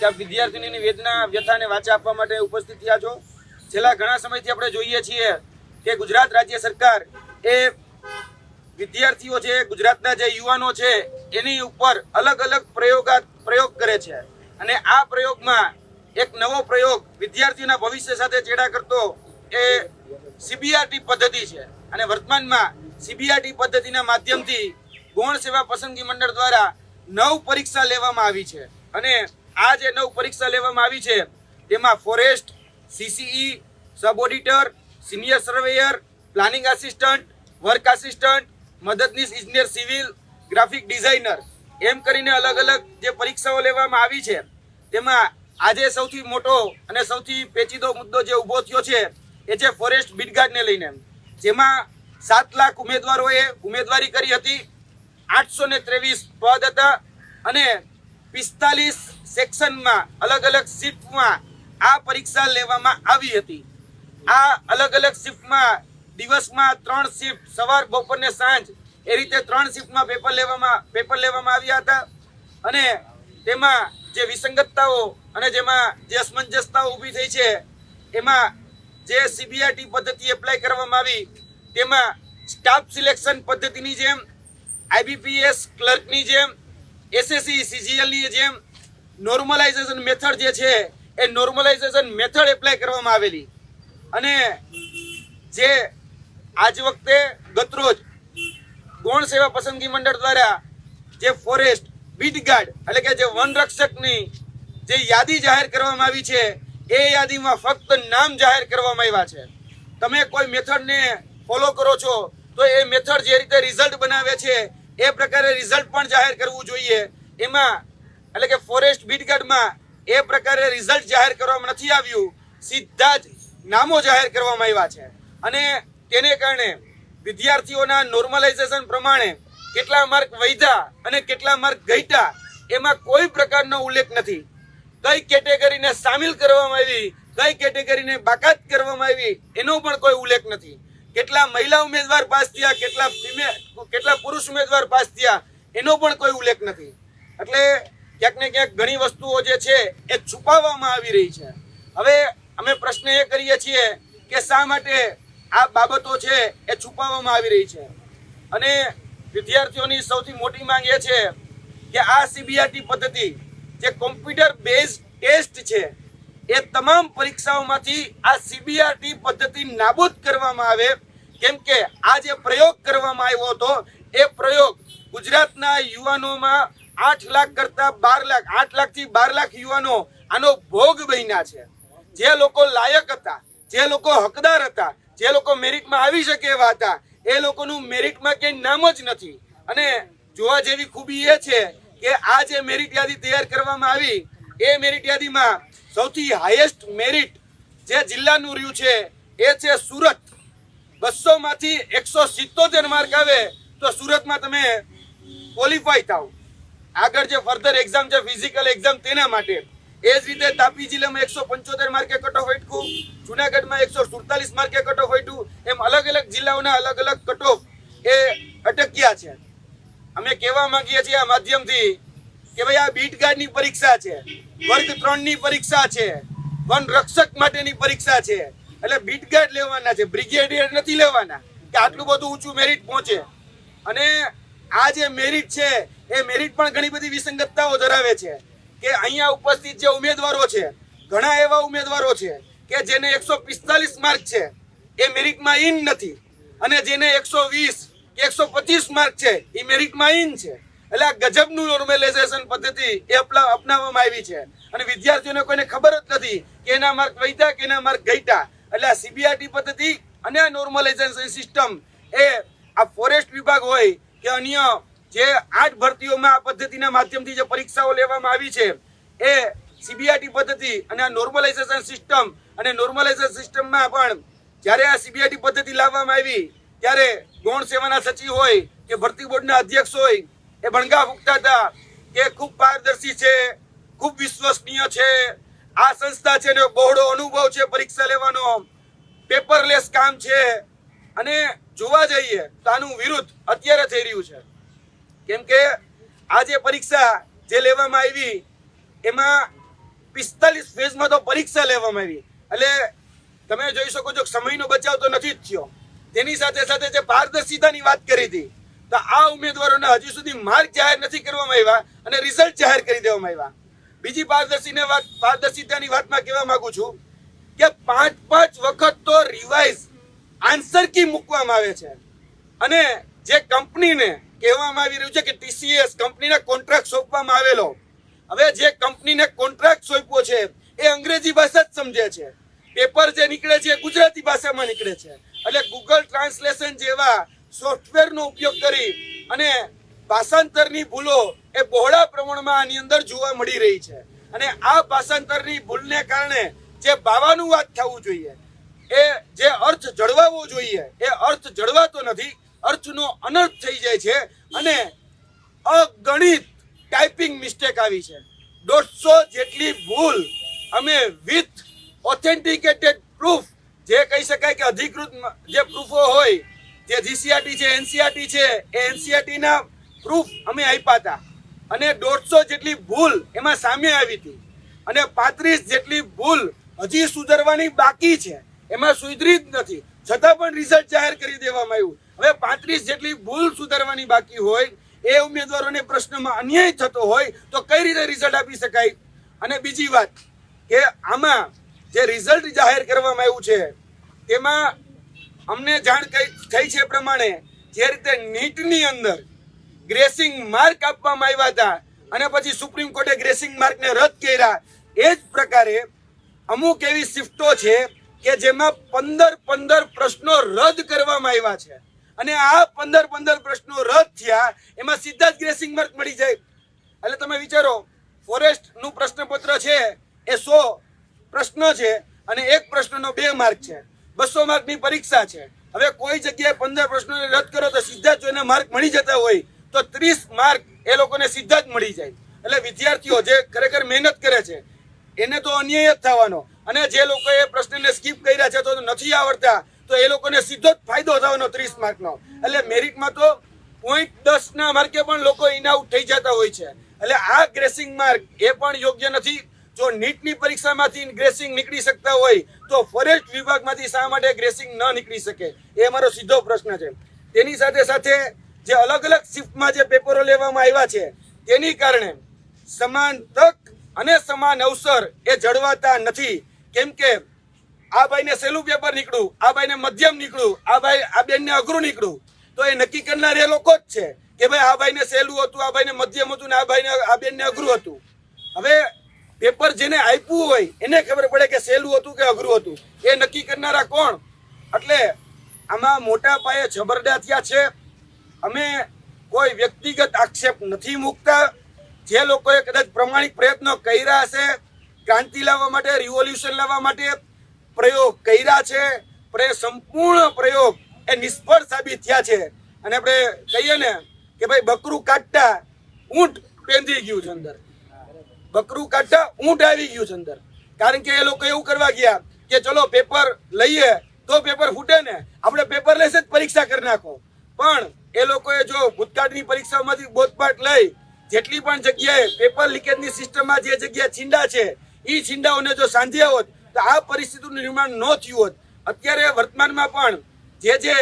કે વિદ્યાર્થીની વેદના, વ્યથાને વાચા આપવા માટે ઉપસ્થિત થયા છો. છેલ્લા ઘણા સમયથી આપણે જોઈએ છીએ કે ગુજરાત રાજ્ય સરકાર એ વિદ્યાર્થીઓ છે, ગુજરાતના જે યુવાનો છે, એની ઉપર અલગ અલગ પ્રયોગા, પ્રયોગ કરે છે. અને આ પ્રયોગમાં એક નવો પ્રયોગ વિદ્યાર્થીઓના ભવિષ્ય સાથે ચેડા કરતો એ સીબીઆરટી પદ્ધતિ છે. અને વર્તમાનમાં સીબીઆરટી પદ્ધતિના માધ્યમથી ગૌણ સેવા પસંદગી મંડળ દ્વારા નવ પરીક્ષા લેવામાં આવી છે. અને આ જે નવ પરીક્ષા લેવામાં આવી છે, તેમાં forest, CCE, sub auditor, senior surveyor, planning assistant, work assistant, મદદનીશ ઇજનેર સિવિલ, ગ્રાફિક ડિઝાઇનર. એમ કરીને અલગ અલગ જે પરીક્ષાઓ લેવામાં આવી છે, તેમાં આજે સૌથી મોટો અને સૌથી પેચીદો મુદ્દો જે ઊભો થયો છે, એ છે ફોરેસ્ટ બીટગાર્ડને લઈને. જેમાં સાત લાખ ઉમેદવારોએ ઉમેદવારી કરી હતી, આઠસો ત્રેવીસ પદ હતા અને પિસ્તાલીસ સેક્શનમાં અલગ અલગ શિફ્ટમાં આ પરીક્ષા લેવામાં આવી હતી. આ અલગ અલગ શિફ્ટમાં દિવસમાં ત્રણ શિફ્ટ, સવાર, બપોર ને સાંજ એ રીતે ત્રણ શિફ્ટમાં પેપર લેવામાં પેપર લેવામાં આવ્યા હતા. અને તેમાં જે વિસંગતતાઓ અને જેમાં જે અસમંજસતાઓ ઊભી થઈ છે, એમાં જે સીબીઆરટી પદ્ધતિ એપ્લાય કરવામાં આવી, તેમાં સ્ટાફ સિલેક્શન પદ્ધતિની જેમ આઈબીપીએસ ક્લર્કની જેમ એસએસસી સીજીએલની જેમ નોર્મલાઇઝેશન મેથડ જે છે, એ નોર્મલાઇઝેશન મેથડ એપ્લાય કરવામાં આવેલી. અને જે આજ વખતે ગતરોજ ગૌણ સેવા પસંદગી મંડળ દ્વારા જે ફોરેસ્ટ બીટ ગાર્ડ એટલે કે જે વનરક્ષકની જે યાદી જાહેર કરવામાં આવી છે, એ યાદીમાં ફક્ત નામ જાહેર કરવામાં આવ્યા છે. તમે કોઈ મેથડને ફોલો કરો છો, તો એ મેથડ જે રીતે રિઝલ્ટ બનાવે છે, એ પ્રકારે રિઝલ્ટ પણ જાહેર કરવું જોઈએ. એમાં એટલે કે ફોરેસ્ટ બીટગાર્ડમાં એ પ્રકારે રિઝલ્ટ જાહેર કરવામાં નથી આવ્યું. સીધા જ નામો જાહેર કરવામાં આવ્યા છે. અને તેને કારણે વિદ્યાર્થીઓના નોર્મલાઇઝેશન પ્રમાણે કેટલા માર્ક વૈધા અને કેટલા માર્ક ઘટ્યા એમાં કોઈ પ્રકારનો ઉલ્લેખ નથી. કઈ કેટેગરીને સામેલ કરવામાં આવી, કઈ કેટેગરીને બાકાત કરવામાં આવી, એનો પણ કોઈ ઉલ્લેખ નથી. કેટલા મહિલા ઉમેદવાર પાસ થયા, કેટલા ફિમેલ કેટલા પુરુષ ઉમેદવાર પાસ થયા, એનો પણ કોઈ ઉલ્લેખ નથી. એટલે ક્યાંક ને ક્યાંક ઘણી વસ્તુઓ જે છે એ છુપાવવામાં આવી રહી છે. હવે અમે પ્રશ્ન એ કરીએ છીએ કે શા માટે આ બાબતો છે એ છુપાવવામાં આવી રહી છે? અને વિદ્યાર્થીઓની સૌથી મોટી માંગ એ છે કે આ સીબીઆરટી પદ્ધતિ જે કોમ્પ્યુટર બેઝ ટેસ્ટ છે, એ તમામ પરીક્ષાઓમાંથી આ સીબીઆરટી પદ્ધતિ નાબૂદ કરવામાં આવે. કેમ કે આ જે પ્રયોગ કરવામાં આવ્યો હતો, એ પ્રયોગ ગુજરાતના યુવાનોમાં આઠ લાખ કરતા બાર લાખ, આઠ લાખથી બાર લાખ યુવાનો આનો ભોગ બન્યા છે. જે લોકો લાયક હતા, જે લોકો હકદાર હતા, જે લોકો મેરિટમાં આવી શકે એવા હતા, એ લોકોનું મેરિટમાં ક્યાંય નામ જ નથી. અને જોવા જેવી ખૂબી એ છે કે આ જે મેરિટ યાદી તૈયાર કરવામાં આવી, એ મેરિટ યાદીમાં સૌથી હાઈએસ્ટ મેરિટ જે જિલ્લાનું રહ્યું છે, એ છે સુરત. બસો માંથી એકસો સિત્તોતેર માર્ક આવે તો સુરતમાં તમે ક્વોલિફાય થાવ આગળ જે ફર્ધર એક્ઝામ છે ફિઝિકલ એક્ઝામ તેના માટે. એ જ રીતે તાપી જિલ્લામાં એકસો પંચોતેર માર્કે કટ ઓફ અટકું જુનાગઢમાં એકસો સુડતાલીસ માર્કે કટ ઓફ અટકું એમ અલગ અલગ જિલ્લાઓના અલગ અલગ કટ ઓફ એ અટક્યા છે. અમે કહેવા માંગીએ છીએ આ માધ્યમથી કે ભાઈ આ બીટ ગાર્ડની પરીક્ષા છે, વર્ગ ત્રણની પરીક્ષા છે, વન રક્ષક માટેની પરીક્ષા છે. એટલે બીટ ગાર્ડ લેવાના છે, બ્રિગેડિયર નથી લેવાના, કે આટલું બધું ઊંચું મેરિટ પહોંચે. અને આ જે મેરિટ છે એ મેરિટ પણ ઘણી બધી વિસંગતતાઓ ધરાવે છે કે અહીંયા ઉપસ્થિત જે ઉમેદવારો છે, ઘણા એવા ઉમેદવારો છે કે જેને એકસો પિસ્તાલીસ માર્ક છે, એ મેરિટમાં ઇન નથી. અને જેને એકસો વીસ કે એકસો પચીસ માર્ક છે, એ મેરિટમાં ઇન છે. એટલે આ ગજબનું નોર્મલાઇઝેશન પદ્ધતિ એ અપનાવવામાં આવી છે. અને વિદ્યાર્થીઓને કોઈને ખબર જ નથી કે એના માર્ક વધ્યા કે એના માર્ક ઘટ્યા. એટલે આ સીબીઆરટી પદ્ધતિ અને આ નોર્મલાઇઝેશન સિસ્ટમ એ આ ફોરેસ્ટ વિભાગ હોય કે અન્ય જે આઠ ભરતીઓમાં આ પદ્ધતિના માધ્યમથી જે પરીક્ષાઓ લેવામાં આવી છે, એ સીબીઆઈટી પદ્ધતિ અને આ નોર્મલાઇઝેશન સિસ્ટમ અને નોર્મલાઇઝેશન સિસ્ટમમાં પણ જ્યારે આ સીબીઆઈટી પદ્ધતિ લાવવામાં આવી, ત્યારે ગૌણ સેવાના સચિવ હોય કે ભરતી બોર્ડના અધ્યક્ષ હોય, એ ભણગા ફૂંકતા હતા કે ખૂબ પારદર્શી છે, ખૂબ વિશ્વસનીય છે. આ સંસ્થા છે ને બહોળો અનુભવ છે પરીક્ષા લેવાનો. પેપરલેસ કામ છે. અને જોવા જઈએ તો આનું વિરુદ્ધ અત્યારે થઈ રહ્યું છે. કેમ કે આ જે પરીક્ષા જે લેવામાં આવી, એમાં પિસ્તાલીસ ફેઝમાં તો પરીક્ષા લેવામાં આવી. એટલે તમે જોઈ શકો છો સમયનો બચાવ તો નથી જ થયો. તેની સાથે સાથે જે પારદર્શિતાની વાત કરી હતી, તો આ ઉમેદવારોને હજી સુધી માર્ક જાહેર નથી કરવામાં આવ્યા અને રિઝલ્ટ જાહેર કરી દેવામાં આવ્યા. બીજી પારદર્શીને વાત, પારદર્શિતાની વાતમાં કહેવા માંગુ છું કે પાંચ પાંચ વખત તો રિવાઇઝ આન્સર કી મૂકવામાં આવે છે. અને જે કંપનીને કહેવામાં આવી રહ્યું છે કે ટીસીએસ કંપનીને કોન્ટ્રાક્ટ સોંપવામાં આવેલો. હવે જે કંપનીને કોન્ટ્રાક્ટ સોંપ્યો છે, એ અંગ્રેજી ભાષા જ સમજે છે. પેપર જે નીકળે છે, એ ગુજરાતી ભાષામાં નીકળે છે. એટલે ગૂગલ ટ્રાન્સલેશન જેવા સોફ્ટવેરનો ઉપયોગ કરી અને ભાષાંતરની ભૂલો એ બહોળા પ્રમાણમાં આની અંદર જોવા મળી રહી છે. અને આ ભાષાંતરની ભૂલને કારણે જે ભાવાનુવાદ થવું જોઈએ, એ જે અર્થ જળવાવો જોઈએ, એ અર્થ જળવાતો નથી. અર્થનો અનર્થ થઈ જાય છે અને અગણિત ટાઈપિંગ મિસ્ટેક આવી છે. દોઢસો જેટલી ભૂલ અમે વિથ ઓથેન્ટિકેટેડ પ્રૂફ જે કહી શકાય કે અધિકૃત જે પ્રૂફો હોય, જે જીસીઆરટી છે એનસીઆરટી છે, એ એનસીઆરટીના પ્રૂફ અમે આપ્યા હતા. અને દોઢસો જેટલી ભૂલ એમાં સામે આવી હતી. અને પાંત્રીસ જેટલી ભૂલ હજી સુધરવાની બાકી છે. એમાં સુધરી જ નથી. છતાં પણ રિઝલ્ટ જાહેર કરી દેવામાં આવ્યું. હવે પાંત્રીસ જેટલી ભૂલ સુધારવાની બાકી હોય, એ ઉમેદવારોને પ્રશ્નમાં અન્યાય થતો હોય, તો કઈ રીતે રિઝલ્ટ આપી શકાય? અને બીજી વાત કે આમાં જે રિઝલ્ટ જાહેર કરવામાં આવ્યું છે, તેમાં અમને જાણ થઈ છે પ્રમાણે જે રીતે નીટની અંદર ગ્રેસિંગ માર્ક આપવામાં આવ્યા હતા અને પછી સુપ્રીમ કોર્ટે ગ્રેસિંગ માર્કને રદ કર્યા, એ જ પ્રકારે અમુક એવી શિફ્ટો છે કે જેમાં પંદર પંદર પ્રશ્નો રદ કરવામાં આવ્યા છે. અને આ પંદર પંદર પ્રશ્નો રદ થયા, એમાં સીધા જ ગ્રેસિંગ માર્ક મળી જાય. એટલે તમે વિચારો, ફોરેસ્ટનું પ્રશ્નપત્ર છે, એ સો પ્રશ્નો છે અને એક પ્રશ્નનો બે માર્ક છે. બસો માર્કની પરીક્ષા છે. હવે કોઈ જગ્યાએ પંદર પ્રશ્નોને રદ કરો તો સીધા જ એને માર્ક મળી જતા હોય, તો ત્રીસ માર્ક એ લોકોને સીધા જ મળી જાય. એટલે વિદ્યાર્થીઓ જે ખરેખર મહેનત કરે છે, એને તો અન્યાય જ થવાનો. અને જે લોકોએ પ્રશ્નને સ્કીપ કર્યા છે તો નથી આવડતા તો એ લોકોને સીધો જ ફાયદો થવાનો ત્રીસ માર્કનો. એટલે મેરિટમાં તો પોઈન્ટ દસ ના માર્કે પણ લોકો ઇન આઉટ થઈ જતા હોય છે. એટલે આ ગ્રેસિંગ માર્ક એ પણ યોગ્ય નથી. જો નીટની પરીક્ષામાંથી ગ્રેસિંગ નીકળી શકતા હોય, તો ફોરેસ્ટ વિભાગમાંથી શા માટે ગ્રેસિંગ ન નીકળી શકે? એ મારો સીધો પ્રશ્ન છે. તેની સાથે સાથે જે અલગ અલગ શિફ્ટમાં જે પેપરો લેવામાં આવ્યા છે, તેની કારણે સમાન તક અને સમાન અવસર એ જળવાતા નથી. કેમ કે આ ભાઈને સહેલું પેપર નીકળ્યું, આ ભાઈને મધ્યમ નીકળ્યું, આ ભાઈ, આ બેનને અઘરું નીકળ્યું. તો એ નક્કી કરનાર એ લોકો જ છે કે ભાઈ આ ભાઈને સહેલું હતું, આ ભાઈને મધ્યમ હતું ને આ ભાઈને, આ બેનને અઘરું હતું. હવે પેપર જેને આપ્યું હોય, એને ખબર પડે કે સહેલું હતું કે અઘરું હતું. એ નક્કી કરનારા કોણ? એટલે આમાં મોટા પાયે જબરદા થયા છે. અમે કોઈ વ્યક્તિગત આક્ષેપ નથી મૂકતા. જે લોકોએ કદાચ પ્રમાણિક પ્રયત્નો કર્યા હશે, ક્રાંતિ લાવવા માટે રિવોલ્યુશન લાવવા માટે પ્રયોગ કર્યા છે પણ સંપૂર્ણ પ્રયોગ એ નિષ્ફળ સાબિત થયા છે. અને આપણે કહીએ ને કે ભાઈ બકરું કાઢતા ઊંટ પેંધી ગયું છે અંદર. બકરું કાઢતા ઊંટ આવી ગયું છે અંદર. કારણ કે એ લોકો એવું કરવા ગયા કે ચલો પેપર લઈએ તો પેપર ફૂટે ને. આપણે પેપર લેશે જ પરીક્ષા કરી નાખો. પણ એ લોકોએ જો ભૂતકાળની પરીક્ષામાંથી બોધપાઠ લઈ જેટલી પણ જગ્યાએ પેપર લીકેજની સિસ્ટમમાં જે જગ્યા છીંડા છે એ છીંડાઓને જો સાંધ્યા હોત તો આ પરિસ્થિતિનું નિર્માણ ન થયું હોત. અત્યારે વર્તમાનમાં પણ જે જે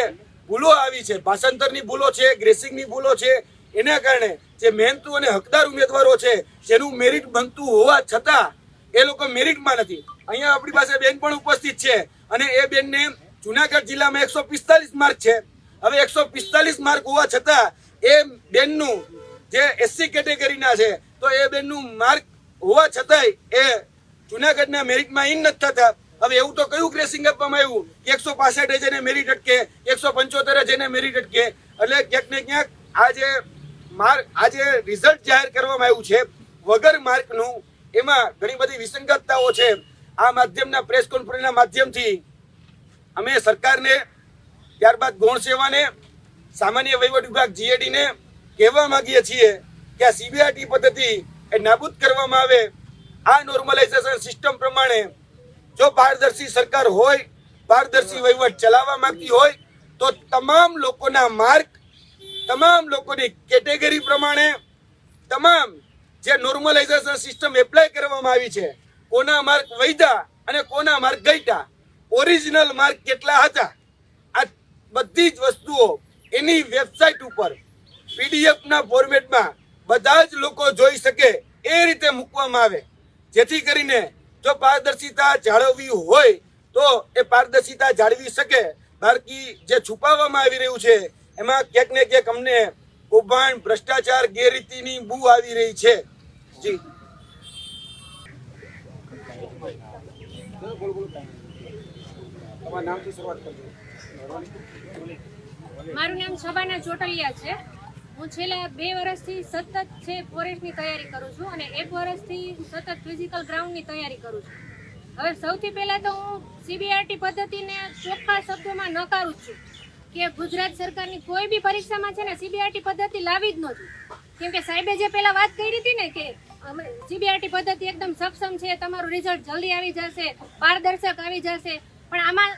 ભૂલો આવી છે, ભાષાંતરની ભૂલો છે, ગ્રેસિંગની ભૂલો છે, એના કારણે જે મહેનતુ અને હકદાર ઉમેદવારો છે, જેનું મેરિટ બનતું હોવા છતાં એ લોકો મેરિટમાં નથી. અહીંયા આપણી પાસે બેન પણ ઉપસ્થિત છે અને એ બેનને જુનાગઢ જિલ્લામાં એકસો પિસ્તાલીસ માર્ક છે. હવે એકસો પિસ્તાલીસ માર્ક હોવા છતાં એ બેનનું જે એસસી કેટેગરીના છે, તો એ બેનનું માર્ક હોવા છતાંય એ જુનાગઢના મેરિટમાં ઇન નથી થતા. હવે એવું તો કયું ક્રેસિંગ આપવામાં આવ્યું? એકસો પાસઠ જેને મેરિટ અટકે, એકસો પંચોતેર જેને મેરિટ અટકે. એટલે ક્યાંક ને ક્યાંક આ જે માર્ક આ જે રિઝલ્ટ જાહેર કરવામાં આવ્યું છે વગર માર્કનું. એમાં ઘણી બધી વિસંગતતાઓ છે. આ માધ્યમના પ્રેસ કોન્ફરન્સના માધ્યમથી અમે સરકારને ત્યારબાદ ગૌણ સેવાને, સામાન્ય વહીવટ વિભાગ જીએડીને કહેવા માંગીએ છીએ કે આ સીબીઆરટી પદ્ધતિ એ નાબૂદ કરવામાં આવે. આ નોર્મલાઇઝેશન સિસ્ટમ પ્રમાણે જો પારદર્શી સરકાર હોય, પારદર્શી વહીવટ ચલાવવા માંગતી હોય, તો તમામ લોકોના માર્ક, તમામ લોકોની કેટેગરી પ્રમાણે, તમામ જે નોર્મલાઇઝેશન સિસ્ટમ એપ્લાય કરવામાં આવી છે, કોના માર્ક વૈધા અને કોના માર્ક ગઈટા ઓરિજિનલ માર્ક કેટલા હતા, આ બધી જ વસ્તુઓ એની વેબસાઇટ ઉપર પીડીએફના ફોર્મેટમાં બધા જ લોકો જોઈ શકે, એ રીતે મૂકવામાં આવે. જેથી કરીને જો પારદર્શિતા જાળવવી હોય તો એ પારદર્શિતા જાળવી શકે. બાકી જે છુપાવવામાં આવી રહ્યું છે, એમાં ક્યાંક ને ક્યાંક અમને કૌભાંડ, ભ્રષ્ટાચાર ગેરરીતિની બુ આવી રહી છે. જી. મારું નામ શબાના ચોટલિયા છે. હું છેલ્લા બે વર્ષથી સતત છે ફોરેસ્ટની તૈયારી કરું છું અને એક વર્ષથી સતત ફિઝિકલ ગ્રાઉન્ડની તૈયારી કરું છું. હવે સૌથી પહેલાં તો હું સીબીઆરટી પદ્ધતિને ચોખ્ખા શબ્દોમાં નકારું છું કે ગુજરાત સરકારની કોઈ બી પરીક્ષામાં છે ને સીબીઆરટી પદ્ધતિ લાવી જ નહોતી કેમ કે સાહેબે જે પહેલાં વાત કરી હતી ને કે સીબીઆરટી પદ્ધતિ એકદમ સક્ષમ છે, તમારું રિઝલ્ટ જલ્દી આવી જશે, પારદર્શક આવી જશે, પણ આમાં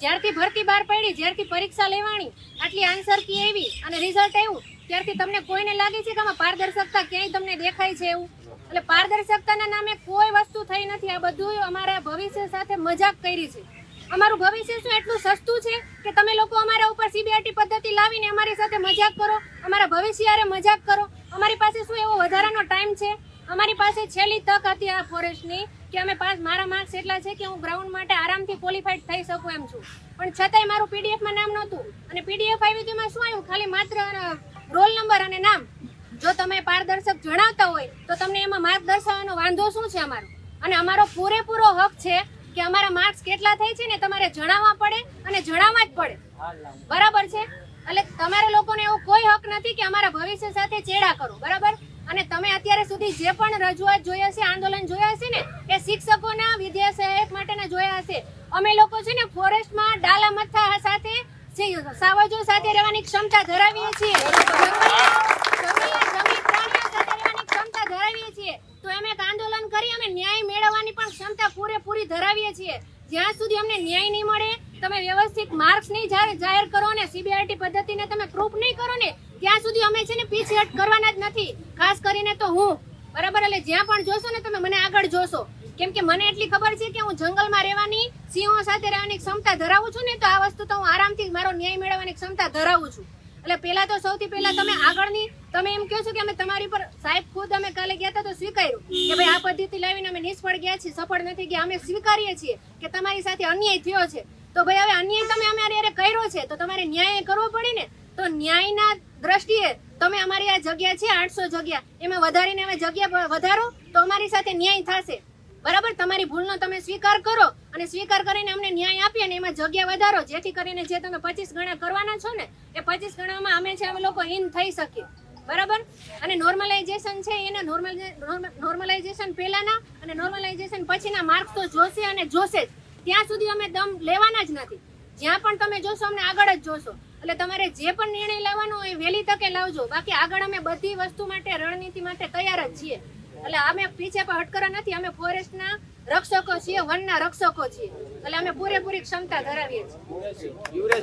જ્યારથી ભરતી બહાર પડી, જ્યારથી પરીક્ષા લેવાની, આટલી આન્સર કી એવી અને રિઝલ્ટ આવ્યું ત્યારથી તમને કોઈને લાગે છે કે આમાં પારદર્શકતા ક્યાંય તમને દેખાય છે એવું? એટલે પારદર્શકતાના નામે કોઈ વસ્તુ થઈ નથી. આ બધું અમારા ભવિષ્ય સાથે મજાક કરી છે. અમારું ભવિષ્ય શું એટલું સસ્તું છે કે તમે લોકો અમારા ઉપર સીબીઆરટી પદ્ધતિ લાવીને અમારી સાથે મજાક કરો? અમારા ભવિષ્ય હારે મજાક કરો? અમારી પાસે શું એવો વધારાનો ટાઈમ છે? અમારી પાસે છેલ્લી તક હતી આ ફોરેસ્ટની કે અમે પાસ મારા માર્ક્સ એટલા છે કે હું ગ્રાઉન્ડ માટે આરામથી ક્વોલિફાઈડ થઈ શકું એમ છું. પણ છતાંય મારું પીડીએફમાં નામ નહોતું. અને પીડીએફ આવી તેમાં શું આવ્યું? ખાલી માત્ર રોલ નંબર અને નામ. જો તમે પારદર્શક જણાવતા હોય, તો તમને એમાં માર્ક દર્શાવવાનો વાંધો શું છે અમારો? અને અમારો પૂરેપૂરો હક છે કે અમારા માર્ક્સ કેટલા થાય છે ને તમારે જણાવવા પડે અને જણાવવા જ પડે. બરાબર છે? એટલે તમારે લોકોને એવો કોઈ હક નથી કે અમારા ભવિષ્ય સાથે ચેડા કરો, બરાબર? અને તમે અત્યારે સુધી જે પણ રજૂઆત જોઈ હશે, આંદોલન જોયા હશે ને, એ શિક્ષકોના, વિદ્યા સહાયક માટેના જોયા હશે. અમે લોકો છે ને ફોરેસ્ટમાં ડાલા મથા જે સાવજો સાથે રહેવાની ક્ષમતા ધરાવીએ છીએ. ક્ષમતા ધરાવીએ છીએ. તો એમ એક આંદોલન કરી અમે ન્યાય મેળવવાની પણ ક્ષમતા પૂરેપૂરી ધરાવીએ છીએ. જ્યાં સુધી અમને ન્યાય નહીં મળે, તમે વ્યવસ્થિત માર્ક્સ નહીં જાહેર કરો ને સીબીઆરટી પદ્ધતિને તમે પ્રૂફ નહીં કરો ને, ત્યાં સુધી અમે છે ને પીછેહટ કરવાના જ નથી. ખાસ કરીને તો હું. બરાબર? એટલે જ્યાં પણ જોશો તમે મને આગળ જોશો. કેમ કે મને એટલી ખબર છે કે હું જંગલમાં રહેવાની, સિંહો સાથે રહેવાની ક્ષમતા ધરાવું છું ને તો આ વસ્તુ તો હું આરામથી મારો ન્યાય મેળવવાની ક્ષમતા ધરાવું છું. એટલે પહેલા તો સૌથી પહેલા તમે આગળની, તમે એમ કહો છો કે અમે તમારી પર સાહેબ ખુદ અમે કાલે ગયા હતા તો સ્વીકાર્યું કે ભાઈ આ પદ્ધતિ લાવીને અમે નિષ્ફળ ગયા છીએ, સફળ નથી ગયા, અમે સ્વીકારીએ છીએ કે તમારી સાથે અન્યાય થયો છે. તો ભાઈ હવે અન્યાય તમે અમે અરે કર્યો છે, તો તમારે ન્યાય કરવો પડે ને? તો ન્યાયના દ્રષ્ટિએ તમે અમારી આ જગ્યા છે આઠસો જગ્યા, એમાં વધારીને અમે જગ્યા વધારો, તો અમારી સાથે ન્યાય થશે. બરાબર? તમારી ભૂલનો તમે સ્વીકાર કરો અને સ્વીકાર કરીને અમને ન્યાય આપીએ અને એમાં જગ્યા વધારો, જેથી કરીને જે તમે પચીસ ગણા કરવાના છો ને, એ પચીસ ગણામાં અમે છે અમે લોકો ઇન થઈ શકીએ. બરાબર? અને નોર્મલાઇઝેશન છે, એના નોર્મલ નોર્મલાઇઝેશન પહેલાના અને નોર્મલાઇઝેશન પછીના માર્ક્સ તો જોશે અને જોશે જ. ત્યાં સુધી અમે દમ લેવાના જ નથી. જ્યાં પણ તમે જોશો, અમને આગળ જ જોશો. એટલે તમારે જે પણ નિર્ણય લેવાનો એ વહેલી તકે લાવજો. બાકી આગળ અમે બધી વસ્તુ માટે, રણનીતિ માટે તૈયાર જ છીએ. એટલે અમે પીછે પર હટકરા નથી, અમે ફોરેસ્ટના રક્ષકો છીએ, વનના રક્ષકો છીએ. એટલે અમે પૂરેપૂરી ક્ષમતા ધરાવીએ છીએ.